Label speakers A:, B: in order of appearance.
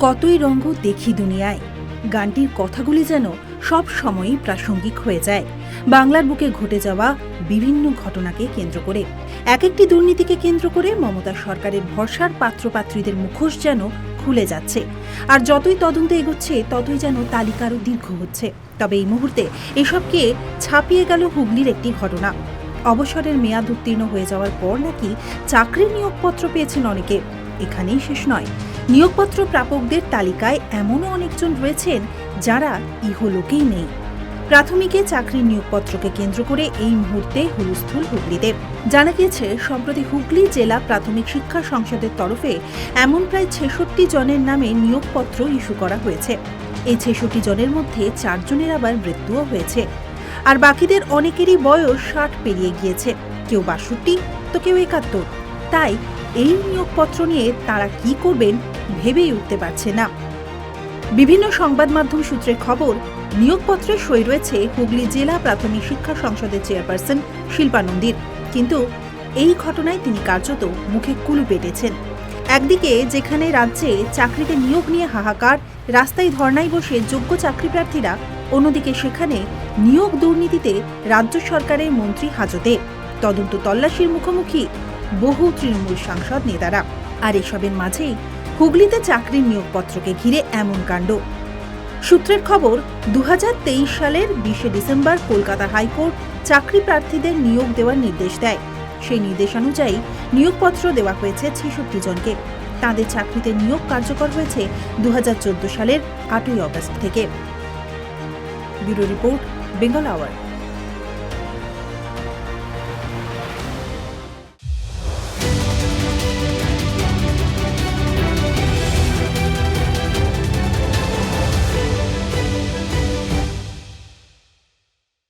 A: কতই রঙ্গ দেখি দুনিয়ায়। গানটির কথাগুলি যেন সব সময়ই প্রাসঙ্গিক হয়ে যায়। বাংলার বুকে ঘটে যাওয়া বিভিন্ন ঘটনাকে কেন্দ্র করে এক একটি দুর্নীতিকে কেন্দ্র করে মমতা সরকারের ভরসার পাত্রপাত্রীদের মুখোশ যেন খুলে যাচ্ছে। আর যতই তদন্ত এগোচ্ছে, ততই যেন তালিকা আরও দীর্ঘ হচ্ছে। তবে এই মুহূর্তে এসবকে ছাপিয়ে গেল হুগলির একটি ঘটনা। অবসরের মেয়াদ উত্তীর্ণ হয়ে যাওয়ার পর নাকি চাকরির নিয়োগপত্র পেয়েছেন অনেকে। এখানেই শেষ নয়। নিয়োগপত্র প্রাপকদের তালিকায় এমনও অনেকজন রয়েছেন যারা ইহলোকেই নেই। প্রাথমিকে চাকরির নিয়োগপত্রকে কেন্দ্র করে এই মুহূর্তে হুলস্থুল হুগলিতে। জানা গিয়েছে, সম্প্রতি হুগলি জেলা প্রাথমিক শিক্ষা সংসদের তরফে এমন প্রায় ছেষট্টি জনের নামে নিয়োগপত্র ইস্যু করা হয়েছে। এই ছেষট্টি জনের মধ্যে চারজনের আবার মৃত্যুও হয়েছে। আর বাকিদের অনেকেরই বয়স ষাট পেরিয়ে গিয়েছে। কেউ বাষট্টি, তো কেউ একাত্তর। তাই এই নিয়োগপত্র নিয়ে তারা কি করবেন ভেবেই উঠতে পারছে না। বিভিন্ন সংবাদ মাধ্যম সূত্রে খবর, নিয়োগপত্রে সই রয়েছে হুগলি জেলা প্রাথমিক শিক্ষা সংসদের চেয়ারপারসন শিল্পানন্দীর কিন্তু এই ঘটনায় তিনি কার্যত মুখে কুলু পেটেছেন। একদিকে যেখানে রাজ্যে চাকরিতে নিয়োগ নিয়ে হাহাকার, রাস্তায় ধর্নায় বসে যোগ্য চাকরি প্রার্থীরা, অন্যদিকে সেখানে নিয়োগ দুর্নীতিতে রাজ্য সরকারের মন্ত্রী হাজতে। তদন্ত তল্লাশির মুখোমুখি বহু তৃণমূল সাংসদ নেতারা। আর এসবের মাঝেই হুগলিতে চাকরির নিয়োগপত্রকে ঘিরে এমন কাণ্ড। সূত্রের খবর দু হাজার তেইশ সালের বিশে ডিসেম্বর কলকাতা হাইকোর্ট চাকরি প্রার্থীদের নিয়োগ দেওয়ার নির্দেশ দেয়। সেই নির্দেশানুযায়ী নিয়োগপত্র দেওয়া হয়েছে ছেষট্টি জনকে। তাদের চাকরিতে নিয়োগ কার্যকর হয়েছে দু হাজার চোদ্দ সালের আটই অগস্ট থেকে। Bureau report, Bengal hour.